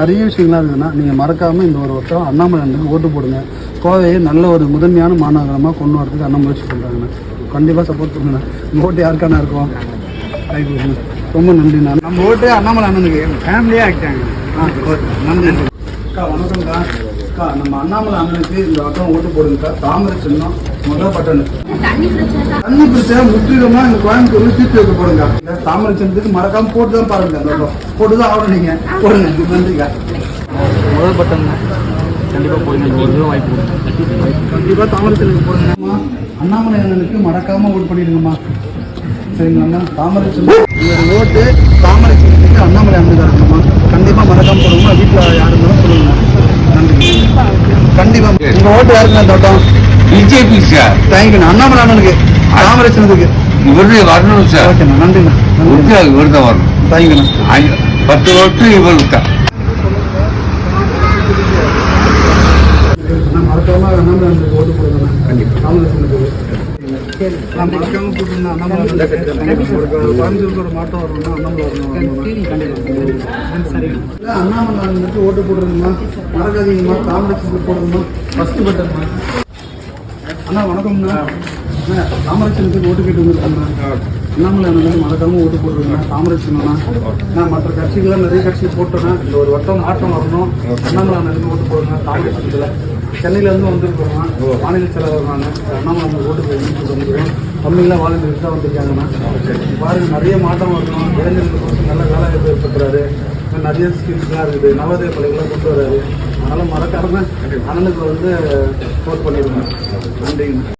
நிறைய விஷயங்கள்லாம் இருக்குதுன்னா நீங்கள் மறக்காமல் இந்த ஒரு வருஷம் அண்ணாமலை அண்ணனுக்கு ஓட்டு போடுங்க. கோவையை நல்ல ஒரு முதன்மையான மாநகரமாக கொண்டு வரதுக்கு அண்ணா முயற்சி பண்ணுறாங்கண்ணா கண்டிப்பாக சப்போர்ட் பண்ணுங்கண்ணா உங்கள் ஓட்டு யாருக்கான இருக்கும்? ரொம்ப நன்றிண்ணா. நம்ம ஓட்டு அண்ணாமலை அண்ணனுக்கு ஃபேமிலியாக ஆகிட்டாங்க ஆ ஓகே நன்றி. அக்கா வணக்கம்க்கா. அக்கா நம்ம அண்ணாமலை அண்ணனுக்கு இந்த வட்டம் ஓட்டு போடுங்கக்கா. தாமரை சின்னம் முதல் பட்டனு தண்ணி பிரச்சனை முற்றிலுமா இந்த கோயம்புத்தூர்ல தீர்த்து வைக்க போடுங்க இந்த தாமரை சின்னத்துக்கு மறக்காம போட்டு தான் பாருங்க அந்த பக்கம். போட்டு தான் ஆகணும் நீங்க. போடுங்க. நன்றிக்கா. முதல் பட்டம் கண்டிப்பாக போய் ஒரு தடவை வாய்ப்பு கண்டிப்பா தாமரை சின்னத்துக்கு போடுங்க அம்மா, அண்ணாமலை அண்ணனுக்கு மறக்காம ஓட் பண்ணிடுங்கம்மா. சரிங்களாண்ணா தாமரை சின்னம். உங்களோட ஓட்டு தாமரை சின்னத்துக்கு அண்ணாமலை இருக்குமா கண்டிப்பா மறக்காம போடுங்க வீட்டில் யாரு இருந்தாலும் சொல்லுங்க நன்றி கண்டிப்பா ஓட்டு யாருக்குண்ணா தோட்டம் பிஜேபி சார். தேங்க்யூண்ணா அண்ணாமலை அண்ணனுக்கு தாமரை சின்னத்துக்கு இவரு வரணும் சார். ஓகேண்ணா நன்றிண்ணா. நன்றி உறுதியாக இவர் தான் வரணும். தேங்க்யூண்ணா ஐ- பத்து ஓட்டு இவருக்கு? தான் அண்ணாமலை ஓட்டு கண்டிப்பாக அண்ணாமலை அண்ணனுக்கு நான் மறக்காம போட்டுருந்தேன் அண்ணாமலை ஒரு கோயம்புத்தூருக்கு ஒரு மாற்றம் வரணும்னா அண்ணாமலை வரணும் இல்லை, அண்ணாமலை அண்ணனுக்கு ஓட்டு போடுறதுமா மறக்காதீங்கம்மா தாமரட்சத்துக்கு போடுங்கம்மா ஃபர்ஸ்ட் பட்டன்மா அண்ணா வணக்கம்ண்ணா அண்ணா தாமரட்சணத்துக்கு ஓட்டு கேட்டு வந்துருக்கேண்ணா அண்ணாமலை அண்ணனுக்கு மறக்காம ஓட்டு போடுறதுண்ணா தாமரட்சணம்ண்ணா நான் மற்ற கட்சிகள்லாம் நிறைய கட்சி போட்டேன்னா இந்த ஒரு வட்டம் மாற்றம் வரணும் அண்ணாமலை அண்ணனுக்கு ஓட்டு போடுங்க தாமரட்சணத்தில் சென்னையிலேருந்து வந்திருக்கோம்னா மாநில செயலாளர் நான் அண்ணாமலை ஓட்டு போய் வந்துருக்கோம் கம்மியெல்லாம் வாலண்டியர்ஸ் தான் வந்திருக்காங்கண்ணா பாருங்க நிறைய மாற்றம் வரணும். இளைஞர்களுக்கு வந்து நல்ல வேலை ஏற்படுத்துறாரு. நிறைய ஸ்கீம்ஸ்லாம் இருக்குது. நவோதய பள்ளிகள்லாம் கொண்டு வராரு. அதனால் மறக்காம அண்ணனுக்கு வந்து சப்போர்ட் பண்ணிடுங்க. நன்றிங்கண்ணா.